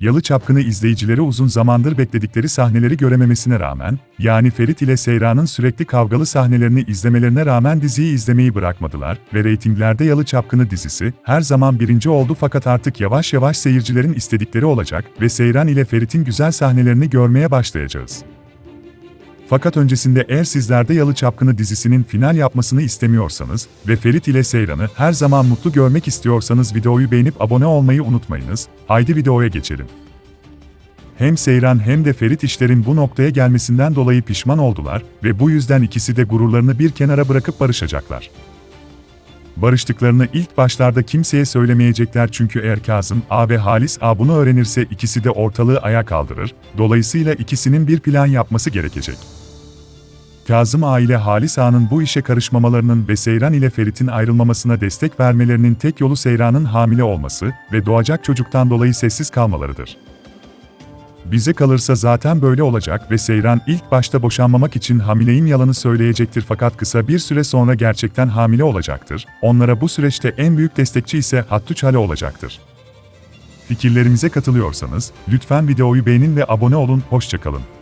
Yalı Çapkını izleyicileri uzun zamandır bekledikleri sahneleri görememesine rağmen, yani Ferit ile Seyran'ın sürekli kavgalı sahnelerini izlemelerine rağmen diziyi izlemeyi bırakmadılar ve reytinglerde Yalı Çapkını dizisi her zaman birinci oldu fakat artık yavaş yavaş seyircilerin istedikleri olacak ve Seyran ile Ferit'in güzel sahnelerini görmeye başlayacağız. Fakat öncesinde eğer sizler de Yalı Çapkını dizisinin final yapmasını istemiyorsanız ve Ferit ile Seyran'ı her zaman mutlu görmek istiyorsanız videoyu beğenip abone olmayı unutmayınız. Haydi videoya geçelim. Hem Seyran hem de Ferit işlerin bu noktaya gelmesinden dolayı pişman oldular ve bu yüzden ikisi de gururlarını bir kenara bırakıp barışacaklar. Barıştıklarını ilk başlarda kimseye söylemeyecekler çünkü eğer Kazım A ve Halis A bunu öğrenirse ikisi de ortalığı ayağa kaldırır, dolayısıyla ikisinin bir plan yapması gerekecek. Kazım A ile Halis A'nın bu işe karışmamalarının ve Seyran ile Ferit'in ayrılmamasına destek vermelerinin tek yolu Seyran'ın hamile olması ve doğacak çocuktan dolayı sessiz kalmalarıdır. Bize kalırsa zaten böyle olacak ve Seyran ilk başta boşanmamak için hamileyim yalanı söyleyecektir fakat kısa bir süre sonra gerçekten hamile olacaktır. Onlara bu süreçte en büyük destekçi ise Hattuç Hale olacaktır. Fikirlerimize katılıyorsanız lütfen videoyu beğenin ve abone olun, hoşçakalın.